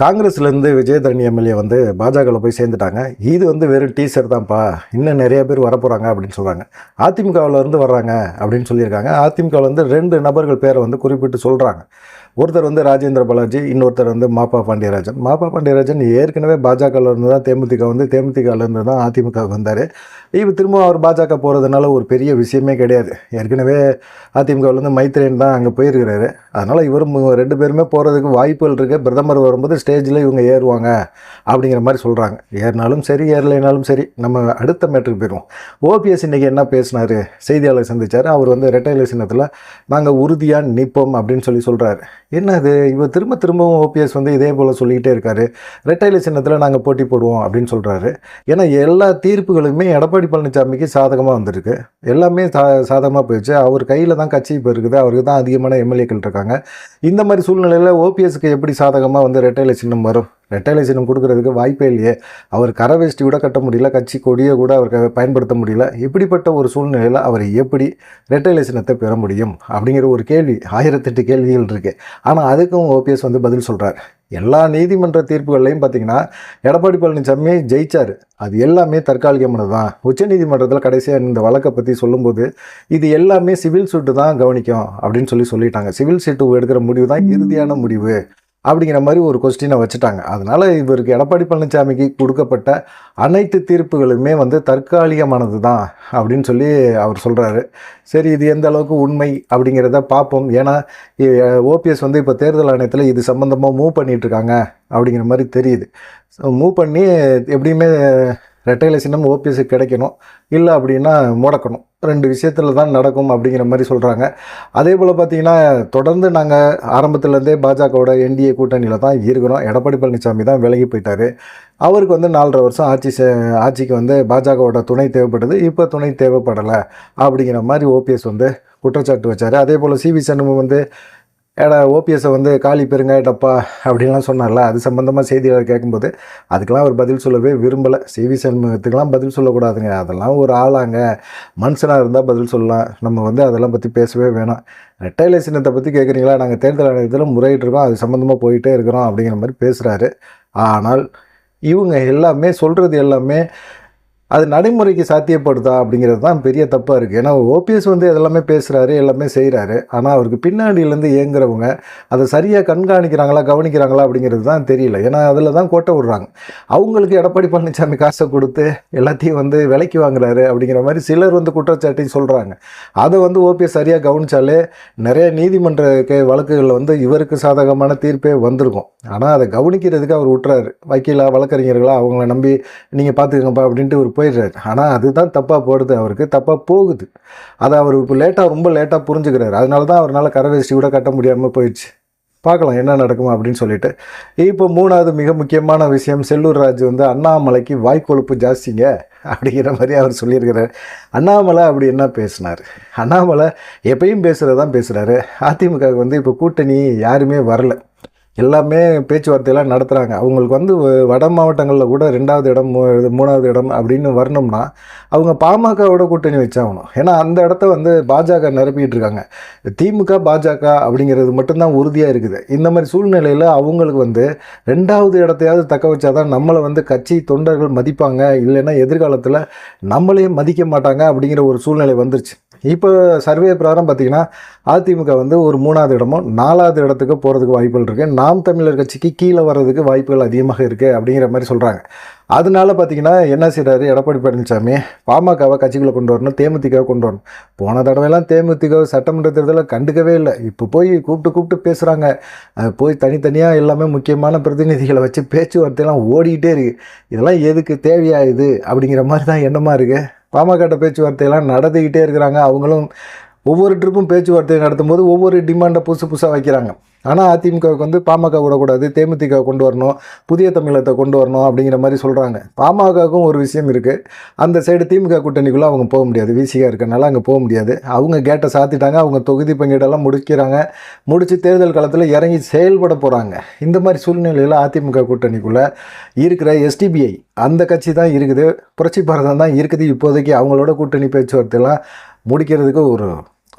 காங்கிரஸ்லேருந்து Vijayadharani MLA வந்து பாஜகவில் போய் சேர்ந்துட்டாங்க. இது வந்து வெறும் டீசர் தான்ப்பா. இன்னும் நிறைய பேர் வரப்போகிறாங்க அப்படின்னு சொல்கிறாங்க அதிமுகவில் இருந்து வர்றாங்க அப்படின்னு சொல்லியிருக்காங்க. அதிமுகவில் வந்து ரெண்டு நபர்கள் பேரை வந்து குறிப்பிட்டு சொல்கிறாங்க ஒருத்தர் வந்து ராஜேந்திர பாலாஜி இன்னொருத்தர் வந்து மாப்பா பாண்டியராஜன். மாப்பா பாண்டியராஜன் ஏற்கனவே பாஜகவில் இருந்து தான் தேமுதிக வந்து தேமுதிகலேருந்து தான் அதிமுக வந்தார். இப்போ திரும்ப அவர் பாஜக போகிறதுனால ஒரு பெரிய விஷயமே கிடையாது. ஏற்கனவே அதிமுகவிலேருந்து மைத்ரேன் தான் அங்கே போயிருக்கிறாரு. அதனால் இவரும் ரெண்டு பேருமே போகிறதுக்கு வாய்ப்புகள் இருக்குது பிரதமர் வரும்போது ஸ்டேஜில் இவங்க ஏறுவாங்க அப்படிங்கிற மாதிரி சொல்கிறாங்க ஏறினாலும் சரி ஏறலைனாலும் சரி நம்ம அடுத்த மேட்ருக்கு போயிடுவோம். ஓபிஎஸ் இன்றைக்கி என்ன பேசினார்? செய்தியாளர் சந்திச்சார். அவர் வந்து ரெட்டை சின்னத்தில் நாங்கள் உறுதியாக நிற்போம் அப்படின்னு சொல்லி சொல்கிறாரு என்ன அது இவர் திரும்ப திரும்பவும் ஓபிஎஸ் வந்து இதே போல் சொல்லிக்கிட்டே இருக்காரு. ரெட்டையில சின்னத்தில் நாங்கள் போட்டி போடுவோம் அப்படின்னு சொல்கிறாரு ஏன்னா எல்லா தீர்ப்புகளுமே எடப்பாடி பழனிசாமிக்கு சாதகமாக வந்திருக்கு. எல்லாமே சா சாதகமாக போயிடுச்சு. அவர் கையில் தான் கட்சி இப்போ இருக்குது. அவருக்கு தான் அதிகமான எம்எல்ஏக்கள் இருக்காங்க. இந்த மாதிரி சூழ்நிலையில் ஓபிஎஸ்க்கு எப்படி சாதகமாக வந்து ரெட்டையில சின்னம் வரும்? ரெட்டையில கொடுக்கறதுக்கு வாய்ப்பே இல்லையே. அவர் கரை வேஷ்டி கூட கட்ட முடியல கட்சி கொடியை கூட அவர் பயன்படுத்த முடியல. இப்படிப்பட்ட ஒரு சூழ்நிலையில் அவர் எப்படி ரெட்டையில பெற முடியும் அப்படிங்கிற ஒரு கேள்வி ஆயிரத்தெட்டு கேள்விகள் இருக்குது ஆனால் அதுக்கும் ஓபிஎஸ் வந்து பதில் சொல்கிறார் எல்லா நீதிமன்ற தீர்ப்புகள்லையும் பார்த்தீங்கன்னா எடப்பாடி பழனிசாமி ஜெயிச்சார். அது எல்லாமே தற்காலிகமானது தான். உச்சநீதிமன்றத்தில் கடைசியாக இந்த வழக்கை பற்றி சொல்லும்போது இது எல்லாமே சிவில் சூட்டு தான் கவனிக்கும் அப்படின்னு சொல்லி சொல்லிட்டாங்க. சிவில் சீட்டு எடுக்கிற முடிவு தான் இறுதியான முடிவு. அப்படிங்கிற மாதிரி ஒரு கொஸ்டினை வச்சுட்டாங்க. அதனால் இவருக்கு எடப்பாடி பழனிசாமிக்கு கொடுக்கப்பட்ட அனைத்து தீர்ப்புகளுமே வந்து தற்காலிகமானது தான் அப்படின்னு சொல்லி அவர் சொல்கிறாரு சரி இது எந்த அளவுக்கு உண்மை அப்படிங்கிறத பார்ப்போம். ஏன்னா ஓபிஎஸ் வந்து இப்போ தேர்தல் ஆணையத்தில் இது சம்மந்தமாக மூவ் பண்ணிகிட்ருக்காங்க இருக்காங்க அப்படிங்கிற மாதிரி தெரியுது. மூவ் பண்ணி எப்படியுமே ரெட்டையில சின்னம் ஓபிஎஸ்க்கு கிடைக்கணும். இல்லை அப்படின்னா முடக்கணும். ரெண்டு விஷயத்தில் தான் நடக்கும் அப்படிங்கிற மாதிரி சொல்கிறாங்க அதே போல் பார்த்தீங்கன்னா தொடர்ந்து நாங்கள் ஆரம்பத்துலேருந்தே பாஜகவோட என்டிஏ கூட்டணியில் தான் இருக்கிறோம். எடப்பாடி பழனிசாமி தான் விலகி போயிட்டார். அவருக்கு வந்து நாலரை வருஷம் ஆட்சி செ- ஆட்சிக்கு வந்து பாஜகவோட துணை தேவைப்படுது. இப்போ துணை தேவைப்படலை அப்படிங்கிற மாதிரி ஓபிஎஸ் வந்து குற்றச்சாட்டு வச்சார். அதே போல் சிவி சண்முகம் வந்து ஏடா ஓபிஎஸ்ஸை வந்து காலி பெருங்க டப்பா அப்படின்லாம் சொன்னார்ல அது சம்மந்தமாக செய்தியாளர் கேட்கும்போது அதுக்கெல்லாம் அவர் பதில் சொல்லவே விரும்பலை. சிவி சண்முகத்துக்கெலாம் பதில் சொல்லக்கூடாதுங்க. அதெல்லாம் ஒரு ஆளாங்க. மனுஷனாக இருந்தால் பதில் சொல்லலாம். நம்ம வந்து அதெல்லாம் பற்றி பேசவே வேணாம். ரெட்டையில சின்னத்தை பற்றி கேட்குறீங்களா? நாங்கள் தேர்தல் ஆணையத்தில் முறையிட்டிருக்கோம். அது சம்மந்தமாக போயிட்டே இருக்கிறோம் அப்படிங்கிற மாதிரி பேசுகிறாரு ஆனால் இவங்க எல்லாமே சொல்கிறது எல்லாமே அது நடைமுறைக்கு சாத்தியப்படுதா அப்படிங்கிறது தான் பெரிய தப்பாக இருக்குது ஏன்னா ஓபிஎஸ் வந்து இதெல்லாமே பேசுகிறாரு எல்லாமே செய்கிறாரு ஆனால் அவருக்கு பின்னாடியிலேருந்து இயங்குறவங்க அதை சரியாக கண்காணிக்கிறாங்களா கவனிக்கிறாங்களா அப்படிங்கிறது தான் தெரியல. ஏன்னா அதில் தான் கோட்டை விடுறாங்க. அவங்களுக்கு எடப்பாடி பழனிசாமி காசை கொடுத்து எல்லாத்தையும் வந்து விலைக்கு வாங்குறாரு அப்படிங்கிற மாதிரி சிலர் வந்து குற்றச்சாட்டையும் சொல்கிறாங்க அதை வந்து ஓபிஎஸ் சரியாக கவனிச்சாலே நிறைய நீதிமன்ற வழக்குகளில் வந்து இவருக்கு சாதகமான தீர்ப்பே வந்திருக்கும். ஆனால் அதை கவனிக்கிறதுக்கு அவர் விட்டுறாரு வக்கீலா வழக்கறிஞர்களா அவங்கள நம்பி நீங்கள் பார்த்துக்கங்கப்பா அப்படின்ட்டு அவர் போயிடுறாரு. ஆனால் அதுதான் தப்பாக போடுது அவருக்கு. தப்பாக போகுது. அதை அவர் இப்போ லேட்டாக ரொம்ப லேட்டாக புரிஞ்சுக்கிறாரு. அதனால தான் அவரால் கரவேசி கூட கட்ட முடியாமல் போயிடுச்சு. பார்க்கலாம் என்ன நடக்கும் அப்படின்னு சொல்லிட்டு. இப்போ மூணாவது மிக முக்கியமான விஷயம் செல்லூர் ராஜ் வந்து அண்ணாமலைக்கு வாய்க்கொழுப்பு ஜாஸ்திங்க அப்படிங்கிற மாதிரி அவர் சொல்லியிருக்கிறார். அண்ணாமலை அப்படி என்ன பேசினார்? அண்ணாமலை எப்பயும் பேசுகிறதான் பேசுகிறாரு அதிமுக வந்து இப்போ கூட்டணி யாருமே வரல. எல்லாமே பேச்சுவார்த்தையெல்லாம் நடத்துகிறாங்க அவங்களுக்கு வந்து வ- வட மாவட்டங்களில் கூட ரெண்டாவது இடம் மூணாவது இடம் அப்படின்னு வரணும்னா அவங்க பாமகவோட கூட்டணி வச்சாகணும். ஏன்னா அந்த இடத்த வந்து பாஜக நிரப்பிக்கிட்டு இருக்காங்க திமுக பாஜக அப்படிங்கிறது மட்டும்தான் உறுதியாக இருக்குது. இந்த மாதிரி சூழ்நிலையில் அவங்களுக்கு வந்து ரெண்டாவது இடத்தையாவது தக்க வச்சாதான் நம்மளை வந்து கட்சி தொண்டர்கள் மதிப்பாங்க. இல்லைன்னா எதிர்காலத்தில் நம்மளே மதிக்க மாட்டாங்க அப்படிங்கிற ஒரு சூழ்நிலை வந்துருச்சு. இப்போ சர்வே பிரகாரம் பார்த்தீங்கன்னா அதிமுக வந்து ஒரு மூணாவது இடமோ நாலாவது இடத்துக்கு போகிறதுக்கு வாய்ப்புகள் இருக்குது நாம் தமிழர் கட்சிக்கு கீழே வர்றதுக்கு வாய்ப்புகள் அதிகமாக இருக்குது அப்படிங்கிற மாதிரி சொல்கிறாங்க அதனால பார்த்தீங்கன்னா என்ன செய்கிறாரு எடப்பாடி பழனிசாமி பாமகவை கட்சிக்குள்ளே கொண்டு வரணும் தேமுதிகவை கொண்டு வரணும். போன தடவைலாம் தேமுதிக சட்டமன்ற தேர்தலில் கண்டுக்கவே இல்லை. இப்போ போய் கூப்பிட்டு கூப்பிட்டு பேசுகிறாங்க போய் தனித்தனியாக எல்லாமே முக்கியமான பிரதிநிதிகளை வச்சு பேச்சுவார்த்தையெல்லாம் ஓடிக்கிட்டே இருக்குது இதெல்லாம் எதுக்கு? தேவையாகுது இது? அப்படிங்கிற மாதிரி தான் எண்ணமாக இருக்குது பாமகட்ட பேச்சுவார்த்தையெல்லாம் நடத்திக்கிட்டே இருக்கிறாங்க. அவங்களும் ஒவ்வொரு ட்ரிப்பும் பேச்சுவார்த்தை நடத்தும்போது ஒவ்வொரு டிமாண்டை புதுசு புதுசாக வைக்கிறாங்க. ஆனால் அதிமுகவுக்கு வந்து பாமக விடக்கூடாது தேமுதிக கொண்டு வரணும் புதிய தமிழகத்தை கொண்டு வரணும் அப்படிங்கிற மாதிரி சொல்கிறாங்க பாமகவுக்கும் ஒரு விஷயம் இருக்குது அந்த சைடு திமுக கூட்டணிக்குள்ளே அவங்க போக முடியாது. விசிகா இருக்கனால அங்கே போக முடியாது. அவங்க கேட்டை சாத்திட்டாங்க. அவங்க தொகுதி பங்கீடெல்லாம் முடிக்கிறாங்க. முடித்து தேர்தல் காலத்தில் இறங்கி செயல்பட போகிறாங்க இந்த மாதிரி சூழ்நிலையில் அதிமுக கூட்டணிக்குள்ளே இருக்கிற எஸ்டிபிஐ அந்த கட்சி தான் இருக்குது. புரட்சி பாரதம் தான் இருக்குது. இப்போதைக்கு அவங்களோட கூட்டணி பேச்சுவார்த்தையெல்லாம் முடிக்கிறதுக்கு ஒரு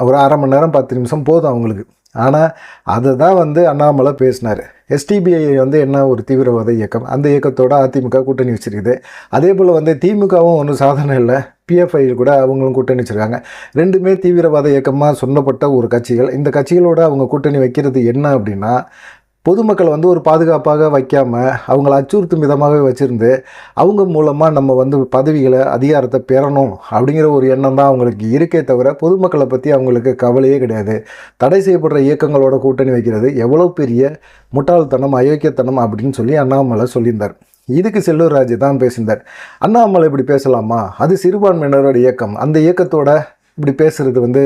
ஒரு அரை மணி நேரம் பத்து நிமிஷம் போதும் அவங்களுக்கு. ஆனால் அதை தான் வந்து அண்ணாமலை பேசினார். எஸ்டிபிஐ வந்து என்ன ஒரு தீவிரவாத இயக்கம்? அந்த இயக்கத்தோட அதிமுக கூட்டணி வச்சிருக்குது. அதே போல் வந்து திமுகவும் ஒன்றும் சாதனை இல்லை. பிஎஃப்ஐயில் கூட அவங்களும் கூட்டணி வச்சுருக்காங்க. ரெண்டுமே தீவிரவாத இயக்கமாக சொன்னப்பட்ட ஒரு கட்சிகள். இந்த கட்சிகளோட அவங்க கூட்டணி வைக்கிறது என்ன அப்படின்னா பொதுமக்களை வந்து ஒரு பாதுகாப்பாக வைக்காமல் அவங்கள அச்சுறுத்தும் விதமாகவே வச்சுருந்து அவங்க மூலமாக நம்ம வந்து பதவிகளை அதிகாரத்தை பெறணும் அப்படிங்கிற ஒரு எண்ணம் தான் அவங்களுக்கு இருக்கே தவிர பொதுமக்களை பற்றி அவங்களுக்கு கவலையே கிடையாது. தடை செய்யப்படுற இயக்கங்களோட கூட்டணி வைக்கிறது எவ்வளோ பெரிய முட்டாள்தனம் அயோக்கியத்தனம் அப்படின்னு சொல்லி அண்ணாமலை சொல்லியிருந்தார். இதுக்கு செல்லூர் ராஜு தான் பேசியிருந்தார். அண்ணாமலை இப்படி பேசலாமா? அது சிறுபான்மையினரோட இயக்கம். அந்த இயக்கத்தோட இப்படி பேசுகிறது வந்து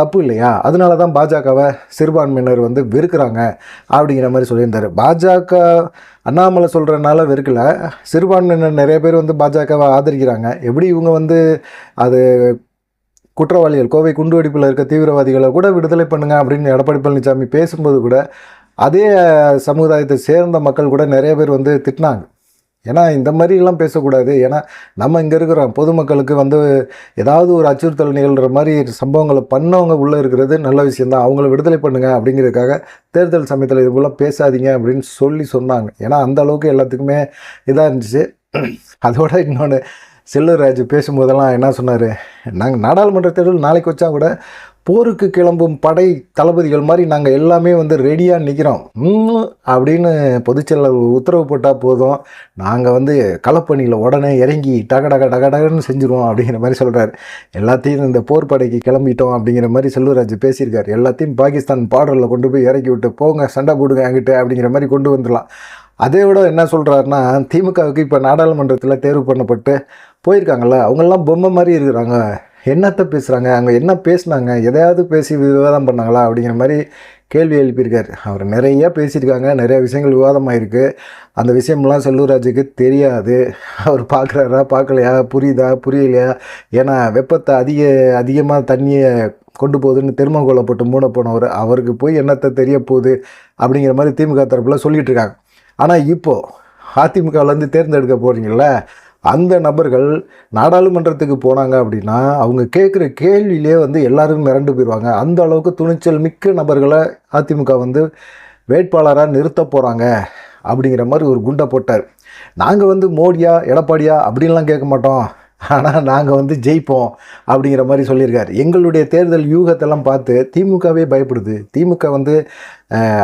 தப்பு இல்லையா? அதனால தான் பாஜகவை சிறுபான்மையினர் வந்து வெறுக்கிறாங்க அப்படிங்கிற மாதிரி சொல்லியிருந்தார். பாஜக அண்ணாமலை சொல்கிறனால வெறுக்கல. சிறுபான்மையினர் நிறைய பேர் வந்து பாஜகவை ஆதரிக்கிறாங்க. எப்படி இவங்க வந்து அது குற்றவாளிகள் கோவை குண்டுவெடிப்பில் இருக்க தீவிரவாதிகளை கூட விடுதலை பண்ணுங்க அப்படின்னு எடப்பாடி பழனிசாமி பேசும்போது கூட அதே சமுதாயத்தை சேர்ந்த மக்கள் கூட நிறைய பேர் வந்து திட்டினாங்க. ஏன்னா இந்த மாதிரிலாம் பேசக்கூடாது. ஏன்னா நம்ம இங்கே இருக்கிறோம். பொதுமக்களுக்கு வந்து ஏதாவது ஒரு அச்சுறுத்தல் நிகழ்கிற மாதிரி சம்பவங்களை பண்ணவங்க உள்ளே இருக்கிறது நல்ல விஷயந்தான் அவங்கள விடுதலை பண்ணுங்கள் அப்படிங்கிறதுக்காக தேர்தல் சமயத்தில் இது போல் பேசாதீங்க அப்படின்னு சொல்லி சொன்னாங்க. ஏன்னா அந்த அளவுக்கு எல்லாத்துக்குமே இதாக இருந்துச்சு. அதோட இன்னொன்று செல்லூர்ராஜ் பேசும்போதெல்லாம் என்ன சொன்னார்? நாங்கள் நாடாளுமன்ற தேர்தல் நாளைக்கு வச்சா கூட போருக்கு கிளம்பும் படை தளபதிகள் மாதிரி நாங்கள் எல்லாமே வந்து ரெடியாக நிற்கிறோம் அப்படின்னு பொதுச்செயலர் உத்தரவு போட்டால் போதும். நாங்கள் வந்து களப்பணியில் உடனே இறங்கி டக டக டக டகன்னு செஞ்சுருவோம் அப்படிங்கிற மாதிரி சொல்கிறார் எல்லாத்தையும் இந்த போர் படைக்கு கிளம்பிட்டோம் அப்படிங்கிற மாதிரி செல்வராஜ் பேசியிருக்கார். எல்லாத்தையும் பாகிஸ்தான் பார்டரில் கொண்டு போய் இறக்கி விட்டு போங்க சண்டை போடுங்க என்கிட்ட அப்படிங்கிற மாதிரி கொண்டு வந்துடலாம். அதை விட என்ன சொல்கிறாருன்னா திமுகவுக்கு இப்போ நாடாளுமன்றத்தில் தேர்வு பண்ணப்பட்டு போயிருக்காங்கள்ல அவங்கெல்லாம் பொம்மை மாதிரி இருக்கிறாங்க. என்னத்தை பேசுகிறாங்க அங்கே என்ன பேசுனாங்க? எதையாவது பேசி விவாதம் பண்ணாங்களா? அப்படிங்கிற மாதிரி கேள்வி எழுப்பியிருக்காரு. அவர் நிறைய பேசியிருக்காங்க. நிறையா விஷயங்கள் விவாதமாயிருக்கு. அந்த விஷயம்லாம் செல்லூராஜுக்கு தெரியாது. அவர் பார்க்குறாரா பார்க்கலையா புரியுதா? புரியலையா? ஏன்னா வெப்பத்தை அதிக அதிகமாக தண்ணியை கொண்டு போகுதுன்னு திருமங்கோலை போட்டு மூட போனவர் அவருக்கு போய் என்னத்தை தெரிய போகுது? அப்படிங்கிற மாதிரி திமுக தரப்பில் சொல்லிகிட்ருக்காங்க ஆனால் இப்போது அதிமுகவிலேருந்து தேர்ந்தெடுக்க போகிறீங்கள அந்த நபர்கள் நாடாளுமன்றத்துக்கு போனாங்க அப்படின்னா அவங்க கேட்குற கேள்வியிலே வந்து எல்லாரும் மிரண்டு போயிடுவாங்க அந்த அளவுக்கு துணிச்சல் மிக்க நபர்களை அதிமுக வந்து வேட்பாளராக நிறுத்த போகிறாங்க அப்படிங்கிற மாதிரி ஒரு குண்டை போட்டார். நாங்கள் வந்து மோடியா எடப்பாடியா அப்படின்லாம் கேட்க மாட்டோம். ஆனால் நாங்கள் வந்து ஜெயிப்போம் அப்படிங்கிற மாதிரி சொல்லியிருக்காரு. எங்களுடைய தேர்தல் யூகத்தெல்லாம் பார்த்து திமுகவே பயப்படுது. திமுக வந்து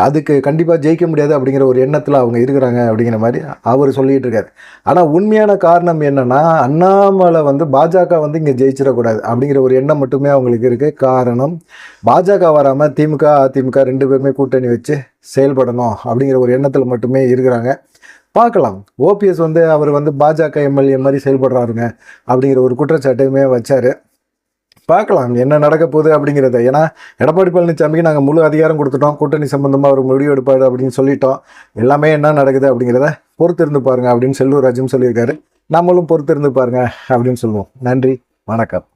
அதுக்கு கண்டிப்பாக ஜெயிக்க முடியாது அப்படிங்கிற ஒரு எண்ணத்தில் அவங்க இருக்கிறாங்க அப்படிங்கிற மாதிரி அவர் சொல்லிகிட்டு இருக்காரு. ஆனால் உண்மையான காரணம் என்னன்னா அண்ணாமலை வந்து பாஜக வந்து இங்கே ஜெயிச்சிடக்கூடாது அப்படிங்கிற ஒரு எண்ணம் மட்டுமே அவங்களுக்கு இருக்குது காரணம் பாஜக வராமல் திமுக அதிமுக ரெண்டு பேருமே கூட்டணி வச்சு செயல்படணும் அப்படிங்கிற ஒரு எண்ணத்தில் மட்டுமே இருக்கிறாங்க. பார்க்கலாம். ஓபிஎஸ் வந்து அவர் வந்து பாஜக எம்எல்ஏ மாதிரி செயல்படுறாருங்க அப்படிங்கிற ஒரு குற்றச்சாட்டையுமே வச்சார். பார்க்கலாம் என்ன நடக்க போகுது அப்படிங்கிறத. ஏன்னா எடப்பாடி பழனிசாமிக்கு நாங்கள் முழு அதிகாரம் கொடுத்துட்டோம். கூட்டணி சம்பந்தமாக அவர் முடிவு எடுப்பார் அப்படின்னு சொல்லிட்டோம். எல்லாமே என்ன நடக்குது அப்படிங்கிறத பொறுத்திருந்து பாருங்க அப்படின்னு செல்வராஜும் சொல்லியிருக்காரு. நம்மளும் பொறுத்திருந்து பாருங்க அப்படின்னு சொல்லுவோம். நன்றி வணக்கம்.